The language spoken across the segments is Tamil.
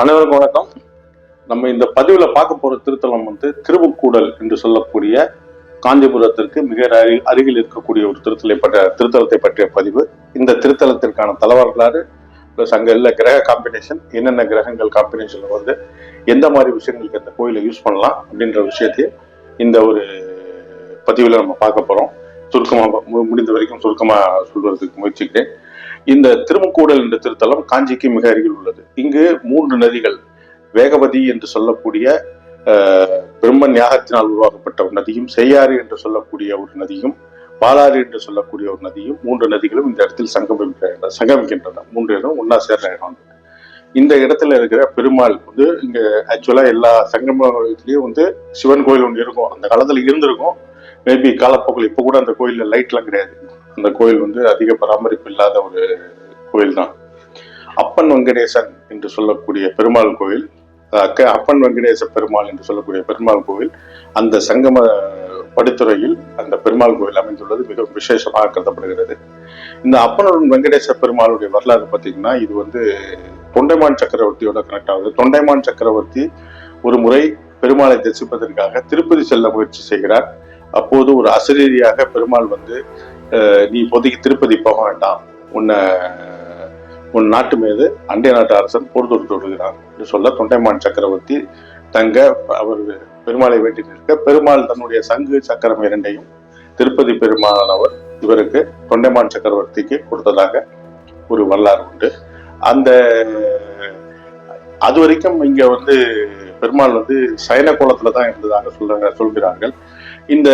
அனைவருக்கும் வணக்கம். நம்ம இந்த பதிவில் பார்க்க போற திருத்தலம் வந்து திருவுக்கூடல் என்று சொல்லக்கூடிய காஞ்சிபுரத்திற்கு மிக அருகில் அருகில் இருக்கக்கூடிய ஒரு திருத்தலை பற்ற திருத்தலத்தை பற்றிய பதிவு. இந்த திருத்தலத்திற்கான தலவரலாறு ப்ளஸ் அங்கே உள்ள கிரக காம்பினேஷன் என்னென்ன கிரகங்கள் காம்பினேஷன் வருது எந்த மாதிரி விஷயங்களுக்கு இந்த கோயிலை யூஸ் பண்ணலாம் அப்படின்ற விஷயத்தையும் இந்த ஒரு பதிவில் நம்ம பார்க்க போகிறோம் சுருக்கமாக முடிந்த வரைக்கும் சுருக்கமாக சொல்வதற்கு முயற்சிக்கிறேன். இந்த திருமுக்கூடல் என்ற திருத்தலம் காஞ்சிக்கு மிக அருகில் உள்ளது. இங்கு மூன்று நதிகள் வேகவதி என்று சொல்லக்கூடிய அஹ், பிரம்மன் யாகத்தினால் உருவாக்கப்பட்ட ஒரு நதியும் செய்யாறு என்று சொல்லக்கூடிய ஒரு நதியும் பாலாறு என்று சொல்லக்கூடிய ஒரு நதியும் மூன்று நதிகளும் இந்த இடத்தில் சங்கமிக்கின்றன சங்கமிக்கின்றன. மூன்று இடம் ஒன்னா சேர்ற இடம் இந்த இடத்துல இருக்கிற பெருமாள் வந்து இங்க ஆக்சுவலா எல்லா சங்கமத்திலயும் வந்து சிவன் கோயில் ஒன்று இருக்கும். அந்த காலத்துல இருந்திருக்கும். மேபி காலப்போக்கில் இப்போ கூட அந்த கோயில்ல லைட்லாம் கிடையாது. அந்த கோயில் வந்து அதிக பராமரிப்பு இல்லாத ஒரு கோயில் தான். அப்பன் வெங்கடேசன் என்று சொல்லக்கூடிய பெருமாள் கோயில் அக்க அப்பன் வெங்கடேச பெருமாள் என்று சொல்லக்கூடிய பெருமாள் கோவில் அந்த சங்கம படித்துறையில் அந்த பெருமாள் கோவில் அமைந்துள்ளது மிக விசேஷமாக கருதப்படுகிறது. இந்த அப்பனுடன் வெங்கடேச பெருமாளுடைய வரலாறு பார்த்தீங்கன்னா இது வந்து தொண்டைமான் சக்கரவர்த்தியோட கனெக்ட் ஆகுது. தொண்டைமான் சக்கரவர்த்தி ஒரு முறை பெருமாளை தரிசிப்பதற்காக திருப்பதி செல்ல முயற்சி செய்கிறார். அப்போது ஒரு அசரீரியாக பெருமாள் வந்து நீ இப்போதைக்கு திருப்பதி போக வேண்டாம். உன்னை உன் நாட்டு மீது அண்டை நாட்டு அரசன் போர் தொடுத்து விடுகிறான் என்று சொல்ல தொண்டைமான் சக்கரவர்த்தி தங்க அவர் பெருமாளை வேண்டி நிற்க பெருமாள் தன்னுடைய சங்கு சக்கரம் இரண்டையும் திருப்பதி பெருமாளானவர் இவருக்கு தொண்டைமான் சக்கரவர்த்திக்கு கொடுத்ததாக ஒரு வரலாறு உண்டு. அந்த அது வரைக்கும் இங்க வந்து பெருமாள் வந்து சைன கோலத்துல தான் இருந்ததாக சொல்ற சொல்கிறார்கள். இந்த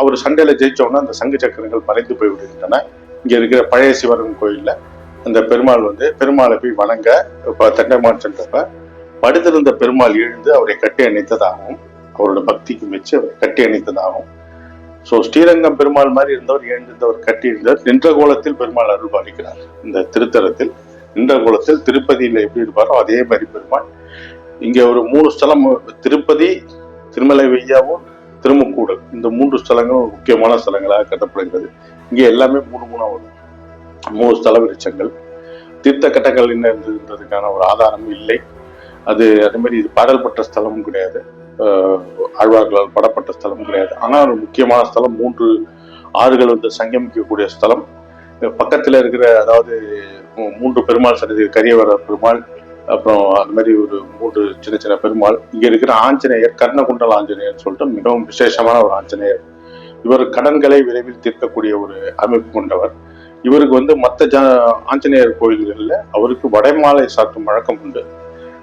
அவர் சண்டையில் ஜெயிச்சோன்னா அந்த சங்கு சக்கரங்கள் மறைந்து போய் விடுகின்றன. இங்கே இருக்கிற பழைய சிவன் கோயிலில் அந்த பெருமாள் வந்து பெருமாளை போய் வணங்க இப்போ தண்டைமான் சென்றப்ப படுத்திருந்த பெருமாள் எழுந்து அவரை கட்டி அணைத்ததாகவும் அவரோட பக்திக்கு மெச்சு அவரை கட்டி அணைத்ததாகவும். ஸோ ஸ்ரீரங்கம் பெருமாள் மாதிரி இருந்தவர் எழுந்திருந்தவர் கட்டி இருந்தவர் நின்ற கோலத்தில் பெருமாள் அருள் பாலிக்கிறார். இந்த திருத்தலத்தில் நின்ற கோலத்தில் திருப்பதியில் எப்படி இருப்பாரோ அதே மாதிரி பெருமாள். இங்கே ஒரு மூணு ஸ்தலம் திருப்பதி திருமலை வெய்யாவும் திருமுக்கூடல். இந்த மூன்று ஸ்தலங்களும் முக்கியமான ஸ்தலங்களாக கட்டப்படுகிறது இங்கே எல்லாமே மூணு மூணாக வரும் மூணு ஸ்தல விருட்சங்கள். தீர்த்த கட்டங்கள் என்ன இருந்ததுன்றதுக்கான ஒரு ஆதாரம் இல்லை. அது அதே இது பாடல்பட்ட ஸ்தலமும் கிடையாது. ஆழ்வார்களால் படப்பட்ட ஸ்தலமும் கிடையாது. ஆனால் ஒரு முக்கியமான ஸ்தலம் மூன்று ஆறுகள் வந்து சங்கமிக்கக்கூடிய ஸ்தலம். பக்கத்தில் இருக்கிற அதாவது மூன்று பெருமாள் சன்னதி கரியவர பெருமாள் அப்புறம் அது மாதிரி ஒரு மூன்று சின்ன சின்ன பெருமாள். இங்க இருக்கிற ஆஞ்சநேயர் கர்ணகுண்டல் ஆஞ்சநேயர் சொல்லிட்டு மிகவும் விசேஷமான ஒரு ஆஞ்சநேயர். இவர் கடன்களை விரைவில் தீர்க்கக்கூடிய ஒரு அமைப்பு கொண்டவர். இவருக்கு வந்து மற்ற ஜ ஆஞ்சநேயர் கோயில்களில் அவருக்கு வடைமாலை சாட்டும் வழக்கம் உண்டு.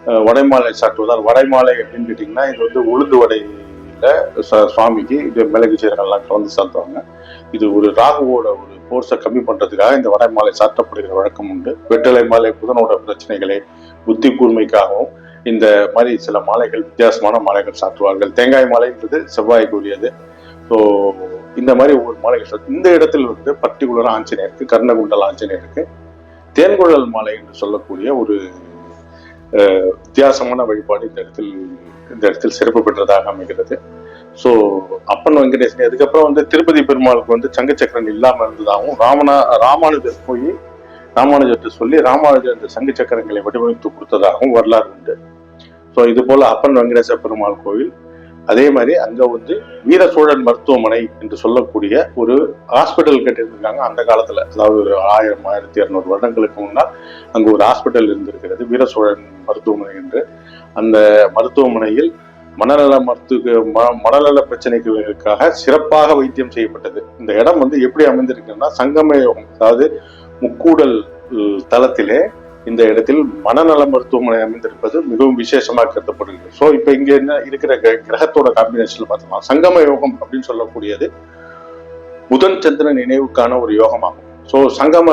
வடைமாலை சாட்டுவதால் வடைமாலை அப்படின்னு கேட்டிங்கன்னா இது வந்து உளுந்து வடையில ச- சுவாமிக்கு இது மிளகு சீரகம்லாம் கலந்து சாத்துவாங்க. இது ஒரு ராகுவோட ஒரு போர்ஸை கம்மி பண்ணுறதுக்காக இந்த வடைமாலை சாற்றப்படுகிற வழக்கம் உண்டு. வெற்றிலை மாலை புதனோட பிரச்சனைகளை புத்தி கூர்மைக்காகவும் இந்த மாதிரி சில மாலைகள் வித்தியாசமான மாலைகள் சாற்றுவார்கள். தேங்காய் மாலைன்றது செவ்வாய்க்கு உரியது ஸோ இந்த மாதிரி ஒவ்வொரு மாலைகள் இந்த இடத்தில் வந்து பர்டிகுலர் ஆஞ்சநேயருக்கு கர்ணகுண்டல் ஆஞ்சநேயருக்கு தேன்குழல் மாலை என்று சொல்லக்கூடிய ஒரு வித்தியாசமான வழிபாடு இந்த இடத்தில் இந்த இடத்தில் சிறப்பு பெற்றதாக அமைகிறது. ஸோ அப்பன் வெங்கடேசன் அதுக்கப்புறம் வந்து திருப்பதி பெருமாளுக்கு வந்து சங்கச்சக்கரன் இல்லாமல் இருந்ததாகவும் ராமனா ராமானுஜர் போய் ராமானுஜர்கிட்ட சொல்லி ராமானுஜர் இந்த சங்கு சக்கரங்களை வடிவமைத்து கொடுத்ததாகவும் வரலாறு உண்டு. ஸோ இது போல அப்பன் வெங்கடேச பெருமாள் கோவில் அதே மாதிரி அங்கே வந்து வீர சோழன் மருத்துவமனை என்று சொல்லக்கூடிய ஒரு ஹாஸ்பிட்டல் கட்டியிருந்திருக்காங்க. அந்த காலத்தில் அதாவது ஒரு ஆயிரம் ஆயிரத்தி இரநூறு வருடங்களுக்கு முன்னால் அங்கே ஒரு ஹாஸ்பிட்டல் இருந்திருக்கிறது வீர சோழன் மருத்துவமனை என்று. அந்த மருத்துவமனையில் மனநல மருத்துவ ம- மனநல பிரச்சனைகளுக்காக சிறப்பாக வைத்தியம் செய்யப்பட்டது. இந்த இடம் வந்து எப்படி அமைந்திருக்குன்னா சங்கமயோகம் அதாவது முக்கூடல் தளத்திலே இந்த இடத்தில் மனநல மருத்துவமனை அமைந்திருப்பது மிகவும் விசேஷமாக கருதப்படுகிறது. ஸோ இப்போ இங்க என்ன இருக்கிற கிர- கிரகத்தோட காம்பினேஷன்ல பார்த்தோம்னா சங்கம யோகம் அப்படின்னு சொல்லக்கூடியது புதன் சந்திரன் நினைவுக்கான ஒரு யோகமாகும். ஸோ சங்கம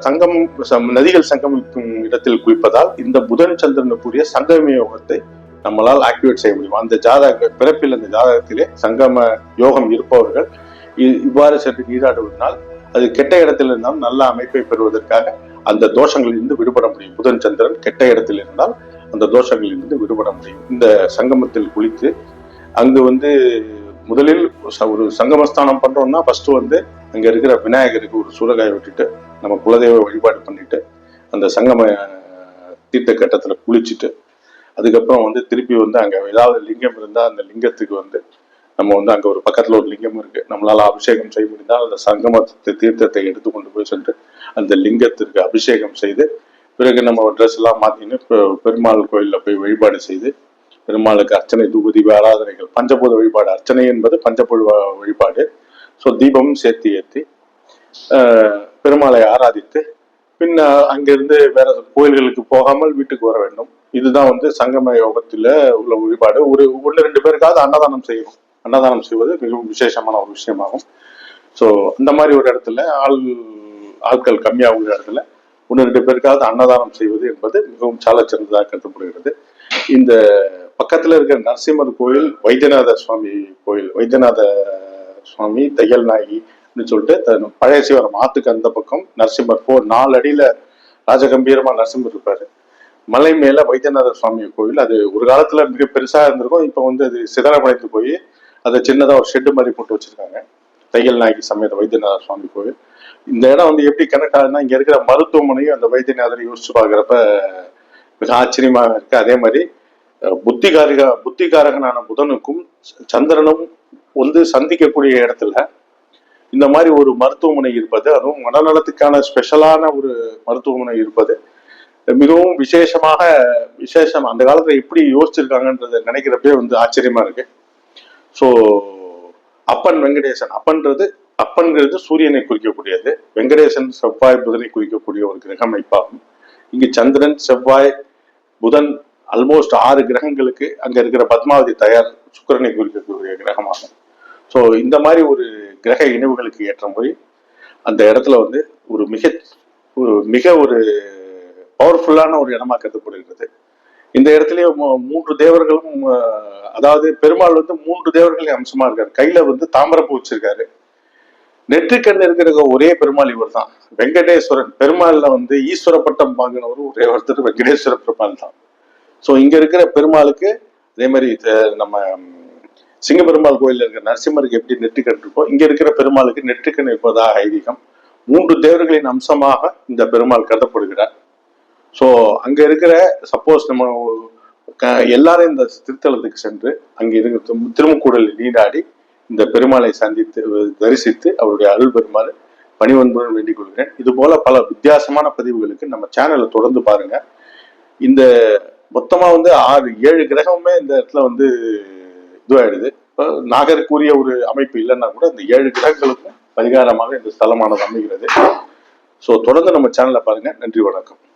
சங்கமம் நதிகள் சங்கமிக்கும் இடத்தில் குளிப்பதால் இந்த புதன் சந்திரனுக்குரிய சங்கம யோகத்தை நம்மளால் ஆக்டிவேட் செய்ய முடியும்? அந்த ஜாதக பிறப்பில் அந்த ஜாதகத்திலே சங்கம யோகம் இருப்பவர்கள் இ- இவ்வாறு சென்று நீராடுவதனால் அது கெட்ட இடத்தில் இருந்தால் நல்ல அமைப்பை பெறுவதற்காக அந்த தோஷங்களிலிருந்து விடுபட முடியும். புதன் சந்திரன் கெட்ட இடத்தில் இருந்தால் அந்த தோஷங்களிலிருந்து விடுபட முடியும். இந்த சங்கமத்தில் குளித்து அங்கு வந்து முதலில் ச- ஒரு சங்கமஸ்தானம் பண்றோம்னா ஃபர்ஸ்ட் வந்து அங்க இருக்கிற விநாயகருக்கு ஒரு சூறகாயை விட்டுட்டு நம்ம குலதெய்வ வழிபாடு பண்ணிட்டு அந்த சங்கம தீர்த்த கட்டத்துல குளிச்சுட்டு அதுக்கப்புறம் வந்து திருப்பி வந்து அங்க ஏதாவது லிங்கம் இருந்தா அந்த லிங்கத்துக்கு வந்து நம்ம வந்து அங்க ஒரு பக்கத்துல ஒரு லிங்கம் இருக்கு. நம்மளால அபிஷேகம் செய்ய முடிந்தால் அந்த சங்கமத்தை தீர்த்தத்தை எடுத்து கொண்டு போய் சென்று அந்த லிங்கத்திற்கு அபிஷேகம் செய்து பிறகு நம்ம ட்ரெஸ் எல்லாம் மாற்றின்னு பெருமாள் கோயில்ல போய் வழிபாடு செய்து பெருமாளுக்கு அர்ச்சனை தூபதீப ஆராதனைகள் பஞ்சபூத வழிபாடு. அர்ச்சனை என்பது பஞ்சபூத வழிபாடு. ஸோ தீபமும் சேர்த்து ஏற்றி பெருமாளை ஆராதித்து பின்ன அங்கிருந்து வேற கோயில்களுக்கு போகாமல் வீட்டுக்கு வர வேண்டும். இதுதான் வந்து சங்கம யோகத்தில் உள்ள வழிபாடு. ஒரு ஒன்று ரெண்டு பேருக்காவது அன்னதானம் செய்யணும். அன்னதானம் செய்வது மிகவும் விசேஷமான ஒரு விஷயமாகும். ஸோ அந்த மாதிரி ஒரு இடத்துல ஆள் ஆட்கள் கம்மியாக உள்ள இடத்துல ஒன்று ரெண்டு பேருக்காவது அன்னதானம் செய்வது என்பது மிகவும் சால சிறந்ததாக கருதப்படுகிறது. இந்த பக்கத்துல இருக்கிற நரசிம்மர் கோயில் வைத்தியநாத சுவாமி கோயில் வைத்தியநாத சுவாமி தையல் நாயகி அப்படின்னு சொல்லிட்டு பழைய சிவரம் ஆத்துக்கு அந்த பக்கம் நரசிம்மர் போ நாலு அடியில் ராஜகம்பீரமா நரசிம்மர் இருப்பாரு. மலை மேல வைத்தியநாதர் சுவாமி கோயில். அது ஒரு காலத்துல மிக பெருசா இருந்திருக்கும். இப்போ வந்து அது சிதறமடைந்து போய் அதை சின்னதா ஒரு ஷெட்டு மாதிரி போட்டு வச்சிருக்காங்க. தையல் நாயகி சமேத வைத்தியநாதர் சுவாமி கோவில் இந்த இடம் வந்து எப்படி கனெக்ட் ஆகுதுன்னா இங்க இருக்கிற மருத்துவமனையும் அந்த வைத்தியநாதரை யோசிச்சு பார்க்குறப்ப மிக ஆச்சரியமா இருக்கு. அதே மாதிரி புத்திகாரிக புத்திகாரகனான புதனுக்கும் சந்திரனும் வந்து சந்திக்கக்கூடிய இடத்துல இந்த மாதிரி ஒரு மருத்துவமனை இருப்பது அதுவும் மனநலத்துக்கான ஸ்பெஷலான ஒரு மருத்துவமனை இருப்பது மிகவும் விசேஷமாக விசேஷம் அந்த காலத்துல எப்படி யோசிச்சிருக்காங்கன்றத நினைக்கிறப்பே வந்து ஆச்சரியமா இருக்கு. ஸோ அப்பன் வெங்கடேசன். அப்பன்றது அப்பன்கிறது சூரியனை குறிக்கக்கூடியது. வெங்கடேசன் செவ்வாய் புதனை குறிக்கக்கூடிய ஒரு கிரக அமைப்பாகும். இங்கு சந்திரன் செவ்வாய் புதன் ஆல்மோஸ்ட் ஆறு கிரகங்களுக்கு அங்க இருக்கிற பத்மாவதி தயார் சுக்கிரனை குறிக்கக்கூடிய கிரகமாகும். ஸோ இந்த மாதிரி ஒரு கிரக இணைவுகளுக்கு ஏற்ற போய் அந்த இடத்துல வந்து ஒரு மிக ஒரு மிக ஒரு பவர்ஃபுல்லான ஒரு இடமா கருதப்படுகிறது. இந்த இடத்துலயே மூன்று தேவர்களும் அதாவது பெருமாள் வந்து மூன்று தேவர்களின் அம்சமா இருக்காரு. கையில வந்து தாமரப்பூ வச்சிருக்காரு. நெற்றிக்கண் இருக்கிற ஒரே பெருமாள் இவர் தான் வெங்கடேஸ்வரன். பெருமாள்ல வந்து ஈஸ்வர பட்டம் வாங்கினவரும் ஒரே ஒருத்தர் வெங்கடேஸ்வர பெருமாள் தான். ஸோ இங்க இருக்கிற பெருமாளுக்கு அதே மாதிரி நம்ம சிங்க பெருமாள் கோயில்ல இருக்கிற நரசிம்மருக்கு எப்படி நெற்றிக்கண் இருக்கோ இங்க இருக்கிற பெருமாளுக்கு நெற்றிக்கண் இருப்பதாக ஐதீகம். மூன்று தேவர்களின் அம்சமாக இந்த பெருமாள் கருதப்படுகிறார். ஸோ அங்கே இருக்கிற சப்போஸ் நம்ம எல்லாரும் இந்த திருத்தலத்துக்கு சென்று அங்கே இருக்கிற திரு- நீராடி இந்த பெருமாளை சந்தித்து தரிசித்து அவருடைய அருள் பெருமாள் பணிவன்புடன் வேண்டிக் கொள்கிறேன். இது போல பல வித்தியாசமான பதிவுகளுக்கு நம்ம சேனலை தொடர்ந்து பாருங்க. இந்த மொத்தமாக வந்து ஆறு ஏழு கிரகமுமே இந்த இடத்துல வந்து இதுவாயிடுது. இப்போ நாகருக்குரிய ஒரு அமைப்பு இல்லைன்னா கூட இந்த ஏழு கிரகங்களுக்கும் பரிகாரமாக இந்த ஸ்தலமானது அமைகிறது. ஸோ தொடர்ந்து நம்ம சேனலை பாருங்க. நன்றி வணக்கம்.